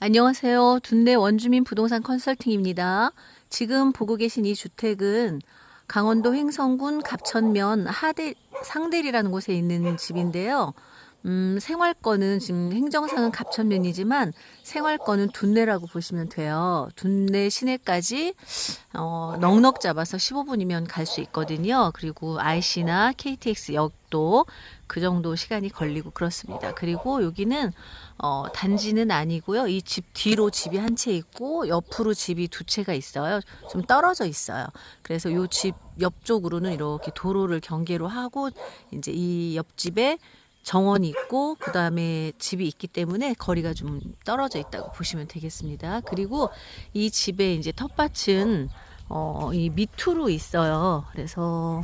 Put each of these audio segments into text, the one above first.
안녕하세요. 둔내 원주민 부동산 컨설팅입니다. 지금 보고 계신 이 주택은 강원도 횡성군 갑천면 하대, 상대리라는 곳에 있는 집인데요. 음, 생활권은 지금 행정상은 갑천면이지만 생활권은 둔내라고 보시면 돼요. 둔내 시내까지 어, 넉넉 잡아서 15분이면 갈 수 있거든요. 그리고 IC나 KTX 역도 그 정도 시간이 걸리고 그렇습니다. 그리고 여기는 어, 단지는 아니고요. 이 집 뒤로 집이 한 채 있고 옆으로 집이 두 채가 있어요. 좀 떨어져 있어요. 그래서 요 집 옆쪽으로는 이렇게 도로를 경계로 하고 이제 이 옆집에 정원이 있고 그 다음에 집이 있기 때문에 거리가 좀 떨어져 있다고 보시면 되겠습니다. 그리고 이 집의 이제 텃밭은 어, 이 밑으로 있어요. 그래서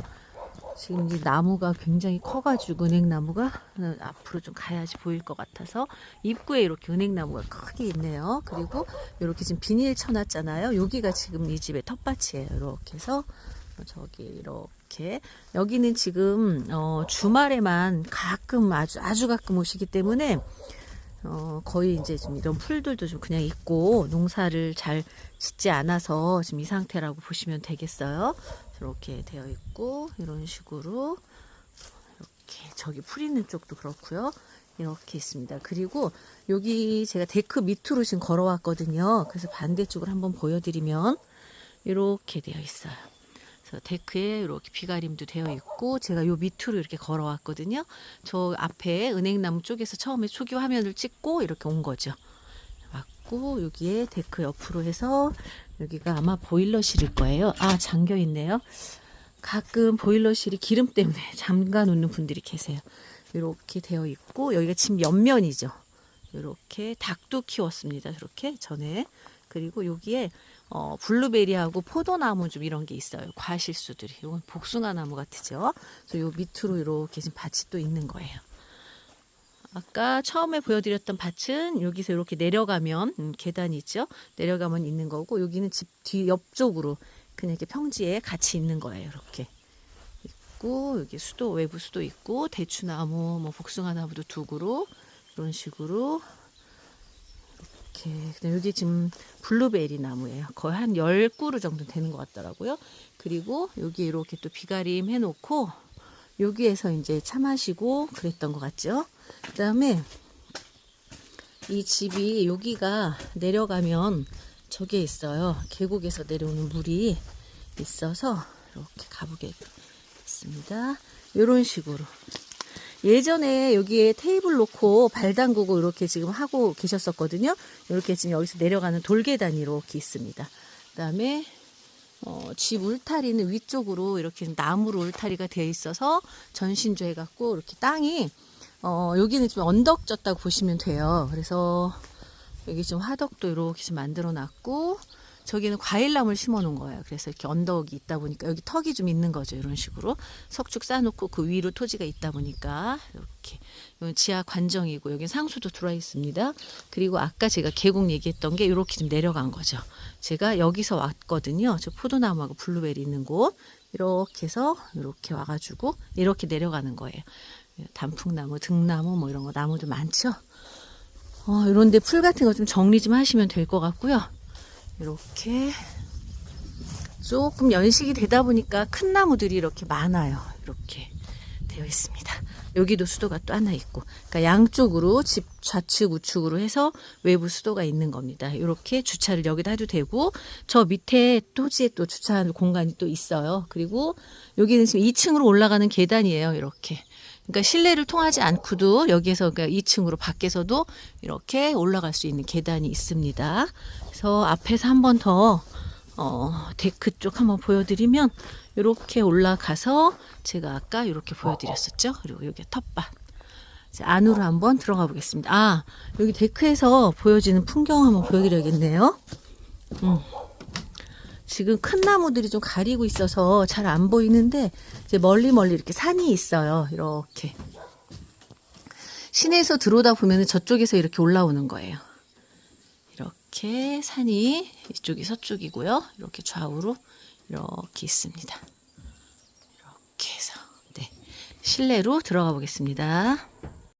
지금 이 나무가 굉장히 커가지고 은행나무가 어, 앞으로 좀 가야지 보일 것 같아서 입구에 이렇게 은행나무가 크게 있네요. 그리고 이렇게 지금 비닐 쳐놨잖아요. 여기가 지금 이 집의 텃밭이에요. 이렇게 해서 저기 이렇게 여기는 지금 어, 주말에만 가끔 아주 아주 가끔 오시기 때문에 어, 거의 이제 좀 이런 풀들도 좀 그냥 있고 농사를 잘 짓지 않아서 지금 이 상태라고 보시면 되겠어요. 이렇게 되어 있고 이런 식으로 이렇게 저기 풀 있는 쪽도 그렇고요. 이렇게 있습니다. 그리고 여기 제가 데크 밑으로 지금 걸어왔거든요. 그래서 반대쪽을 한번 보여드리면 이렇게 되어 있어요. 그래서 데크에 이렇게 비가림도 되어 있고 제가 요 밑으로 이렇게 걸어왔거든요. 저 앞에 은행나무 쪽에서 처음에 초기 화면을 찍고 이렇게 온 거죠. 왔고 여기에 데크 옆으로 해서 여기가 아마 보일러실일 거예요. 아 잠겨 있네요. 가끔 보일러실이 기름 때문에 잠가 놓는 분들이 계세요. 이렇게 되어 있고 여기가 지금 옆면이죠. 이렇게 닭도 키웠습니다. 이렇게 전에 그리고 여기에 어, 블루베리하고 포도나무 좀 이런 게 있어요. 과실수들이. 이건 복숭아 나무 같으죠. 그래서 요 밑으로 이렇게 지금 밭이 또 있는 거예요. 아까 처음에 보여드렸던 밭은 여기서 이렇게 내려가면 음, 계단이 있죠. 내려가면 있는 거고 여기는 집 뒤 옆쪽으로 그냥 이렇게 평지에 같이 있는 거예요. 이렇게 있고 여기 수도 외부 수도 있고 대추나무, 뭐 복숭아 나무도 두 그루 이런 식으로 이렇게 근데 여기 지금 블루베리 나무예요. 거의 한 10그루 정도 되는 것 같더라고요. 그리고 여기 이렇게 또 비가림 해놓고 여기에서 이제 차 마시고 그랬던 것 같죠. 그 다음에 이 집이 여기가 내려가면 저게 있어요. 계곡에서 내려오는 물이 있어서 이렇게 가보겠습니다. 이런 식으로. 예전에 여기에 테이블 놓고 발 담그고 이렇게 지금 하고 계셨었거든요. 이렇게 지금 여기서 내려가는 돌계단이 이렇게 있습니다. 그 다음에 어, 집 울타리는 위쪽으로 이렇게 나무로 울타리가 되어 있어서 전신조 해갖고 이렇게 땅이 어, 여기는 좀 언덕 졌다고 보시면 돼요. 그래서 여기 좀 화덕도 이렇게 좀 만들어 놨고 저기는 과일나무를 심어 놓은 거예요. 그래서 이렇게 언덕이 있다 보니까 여기 턱이 좀 있는 거죠. 이런 식으로 석축 쌓아놓고 그 위로 토지가 있다 보니까 이렇게 지하 관정이고 여기 상수도 들어와 있습니다. 그리고 아까 제가 계곡 얘기했던 게 이렇게 좀 내려간 거죠. 제가 여기서 왔거든요. 저 포도나무하고 블루베리 있는 곳 이렇게 해서 이렇게 와가지고 이렇게 내려가는 거예요. 단풍나무, 등나무 뭐 이런 거 나무도 많죠. 어, 이런데 풀 같은 거 좀 정리 좀 하시면 될 것 같고요. 이렇게 조금 연식이 되다 보니까 큰 나무들이 이렇게 많아요. 이렇게 되어 있습니다. 여기도 수도가 또 하나 있고, 그러니까 양쪽으로 집 좌측 우측으로 해서 외부 수도가 있는 겁니다. 이렇게 주차를 여기다 해도 되고, 저 밑에 토지에 또 주차하는 공간이 또 있어요. 그리고 여기는 지금 2층으로 올라가는 계단이에요. 이렇게. 그러니까 실내를 통하지 않고도 여기에서 그러니까 2층으로 밖에서도 이렇게 올라갈 수 있는 계단이 있습니다. 그래서 앞에서 한 번 더 어, 데크 쪽 한번 보여드리면 이렇게 올라가서 제가 아까 이렇게 보여드렸었죠. 그리고 여기 텃밭. 안으로 한번 들어가 보겠습니다. 아 여기 데크에서 보여지는 풍경 한번 보여드려야겠네요. 음. 지금 큰 나무들이 좀 가리고 있어서 잘 안 보이는데 이제 멀리 멀리 이렇게 산이 있어요. 이렇게 시내에서 들어오다 보면 저쪽에서 이렇게 올라오는 거예요. 이렇게 산이 이쪽이 서쪽이고요. 이렇게 좌우로 이렇게 있습니다. 이렇게 해서 네 실내로 들어가 보겠습니다.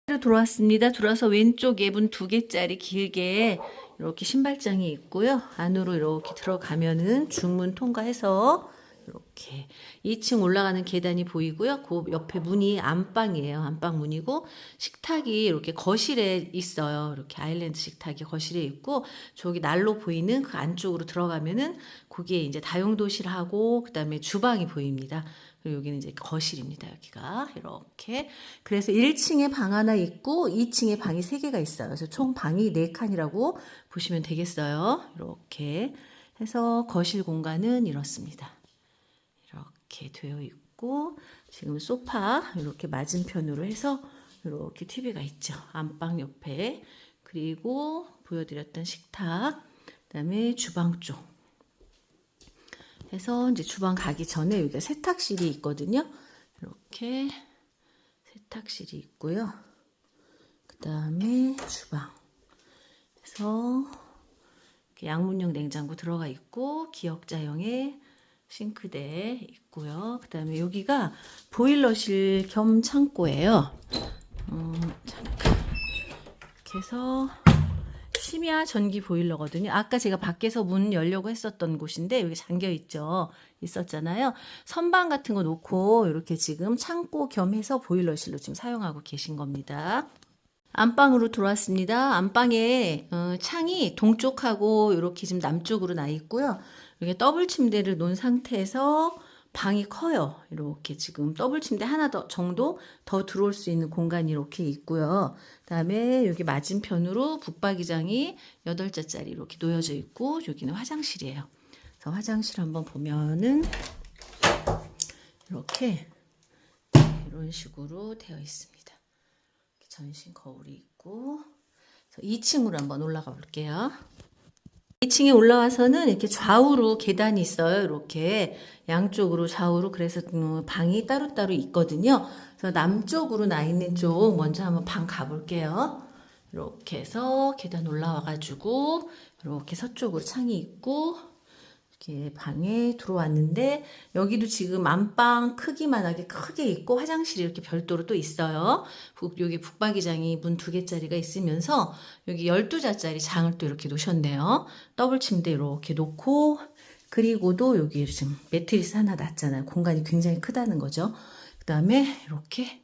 실내로 들어왔습니다. 들어와서 왼쪽에 문 두 개짜리 길게 이렇게 신발장이 있고요. 안으로 이렇게 들어가면은 중문 통과해서 이렇게 2층 올라가는 계단이 보이고요. 그 옆에 문이 안방이에요. 안방 문이고 식탁이 이렇게 거실에 있어요. 이렇게 아일랜드 식탁이 거실에 있고 저기 날로 보이는 그 안쪽으로 들어가면은 거기에 이제 다용도실하고 그다음에 주방이 보입니다. 그리고 여기는 이제 거실입니다. 여기가 이렇게 그래서 1층에 방 하나 있고 2층에 방이 3개가 있어요. 그래서 총 방이 4칸이라고 보시면 되겠어요. 이렇게 해서 거실 공간은 이렇습니다. 이렇게 되어 있고 지금 소파 이렇게 맞은편으로 해서 이렇게 TV가 있죠. 안방 옆에 그리고 보여드렸던 식탁 그다음에 주방 쪽 해서 이제 주방 가기 전에 여기가 세탁실이 있거든요. 이렇게 세탁실이 있고요. 그 다음에 주방 해서 이렇게 양문형 냉장고 들어가 있고 기역자형의 싱크대 있고요. 그 다음에 여기가 보일러실 겸 창고예요. 어, 잠깐 이렇게 해서 심야 전기 보일러거든요. 아까 제가 밖에서 문 열려고 했었던 곳인데 여기 잠겨 있죠. 있었잖아요. 선반 같은 거 놓고 이렇게 지금 창고 겸해서 보일러실로 지금 사용하고 계신 겁니다. 안방으로 들어왔습니다. 안방에 어, 창이 동쪽하고 이렇게 지금 남쪽으로 나 있고요. 이렇게 더블 침대를 놓은 상태에서 방이 커요. 이렇게 지금 더블 침대 하나 더 정도 더 들어올 수 있는 공간이 이렇게 있고요. 그다음에 여기 맞은편으로 붙박이장이 8자짜리 이렇게 놓여져 있고 여기는 화장실이에요. 그래서 화장실 한번 보면은 이렇게 이런 식으로 되어 있습니다. 전신 거울이 있고 2층으로 한번 올라가 볼게요. 2층에 올라와서는 이렇게 좌우로 계단이 있어요. 이렇게 양쪽으로 좌우로 그래서 음, 방이 따로따로 있거든요. 그래서 남쪽으로 나 있는 쪽 먼저 한번 방 가볼게요. 이렇게 해서 계단 올라와 가지고 이렇게 서쪽으로 창이 있고 이렇게 방에 들어왔는데 여기도 지금 안방 크기만하게 크게 있고 화장실이 이렇게 별도로 또 있어요. 북, 여기 북박이장이 문 두 개짜리가 있으면서 여기 12자짜리 장을 또 이렇게 놓으셨네요. 더블 침대 이렇게 놓고 그리고도 여기 지금 매트리스 하나 놨잖아요. 공간이 굉장히 크다는 거죠. 그 다음에 이렇게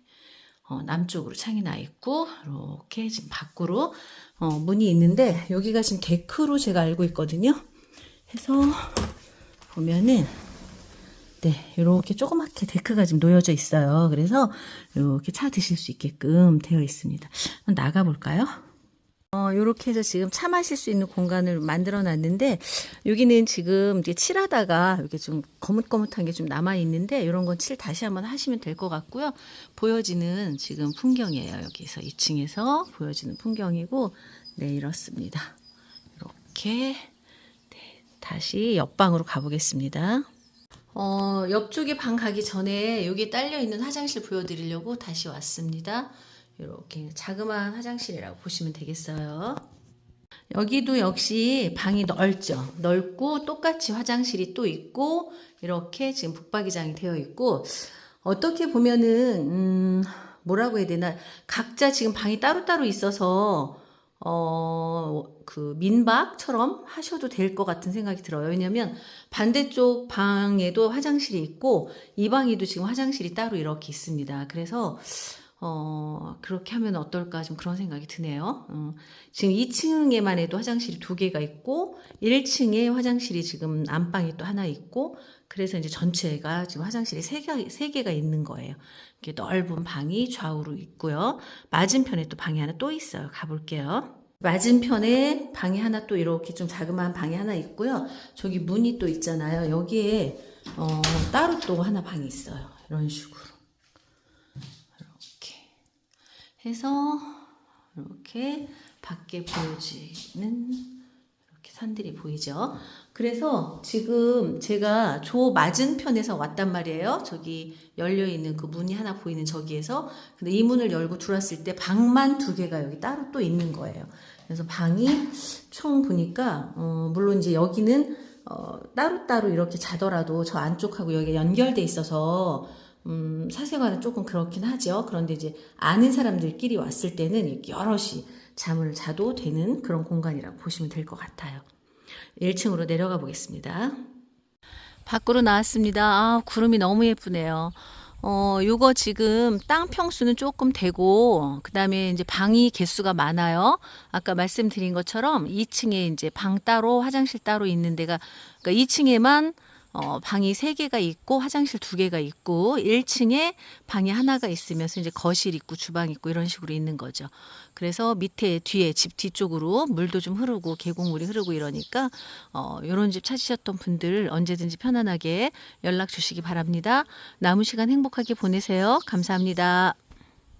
어, 남쪽으로 창이 나 있고 이렇게 지금 밖으로 어, 문이 있는데 여기가 지금 데크로 제가 알고 있거든요. 해서 보면은 네 이렇게 조그맣게 데크가 지금 놓여져 있어요. 그래서 이렇게 차 드실 수 있게끔 되어 있습니다. 나가 볼까요? 어, 요렇게 해서 지금 차 마실 수 있는 공간을 만들어 놨는데, 여기는 지금 이제 칠하다가 이렇게 좀 거뭇거뭇한 게 좀 남아 있는데, 이런 건 칠 다시 한번 하시면 될 것 같고요. 보여지는 지금 풍경이에요. 여기서 2층에서 보여지는 풍경이고, 네, 이렇습니다. 이렇게, 네, 다시 옆방으로 가보겠습니다. 어, 옆쪽에 방 가기 전에 여기 딸려 있는 화장실 보여드리려고 다시 왔습니다. 이렇게 자그마한 화장실이라고 보시면 되겠어요. 여기도 역시 방이 넓죠. 넓고 똑같이 화장실이 또 있고 이렇게 지금 북박이장이 되어 있고 어떻게 보면은 음, 뭐라고 해야 되나 각자 지금 방이 따로따로 있어서 어, 그 민박처럼 하셔도 될 것 같은 생각이 들어요. 왜냐면 반대쪽 방에도 화장실이 있고 이 방에도 지금 화장실이 따로 이렇게 있습니다. 그래서 어, 그렇게 하면 어떨까 좀 그런 생각이 드네요. 어, 지금 2층에만 해도 화장실이 두 개가 있고 1층에 화장실이 지금 안방이 또 하나 있고 그래서 이제 전체가 지금 화장실이 세, 개, 세 개가 있는 거예요. 이렇게 넓은 방이 좌우로 있고요. 맞은편에 또 방이 하나 또 있어요. 가볼게요. 맞은편에 방이 하나 또 이렇게 좀 자그마한 방이 하나 있고요. 저기 문이 또 있잖아요. 여기에 어, 따로 또 하나 방이 있어요. 이런 식으로. 이렇게 해서 이렇게 밖에 보여지는 이렇게 산들이 보이죠. 그래서 지금 제가 저 맞은편에서 왔단 말이에요. 저기 열려 있는 그 문이 하나 보이는 저기에서. 근데 이 문을 열고 들어왔을 때 방만 두 개가 여기 따로 또 있는 거예요. 그래서 방이 총 보니까 어, 물론 이제 여기는 어, 따로따로 이렇게 자더라도 저 안쪽하고 여기 연결돼 있어서 음, 사생활은 조금 그렇긴 하죠. 그런데 이제 아는 사람들끼리 왔을 때는 여럿이 잠을 자도 되는 그런 공간이라고 보시면 될 것 같아요. 1층으로 내려가 보겠습니다. 밖으로 나왔습니다. 아, 구름이 너무 예쁘네요. 어, 요거 지금 땅 평수는 조금 되고, 그 다음에 이제 방이 개수가 많아요. 아까 말씀드린 것처럼 2층에 이제 방 따로, 화장실 따로 있는 데가, 그러니까 2층에만 어, 방이 세 개가 있고 화장실 두 개가 있고 1층에 방이 하나가 있으면서 이제 거실 있고 주방 있고 이런 식으로 있는 거죠. 그래서 밑에 뒤에 집 뒤쪽으로 물도 좀 흐르고 계곡물이 흐르고 이러니까 어, 요런 집 찾으셨던 분들 언제든지 편안하게 연락 주시기 바랍니다. 남은 시간 행복하게 보내세요. 감사합니다.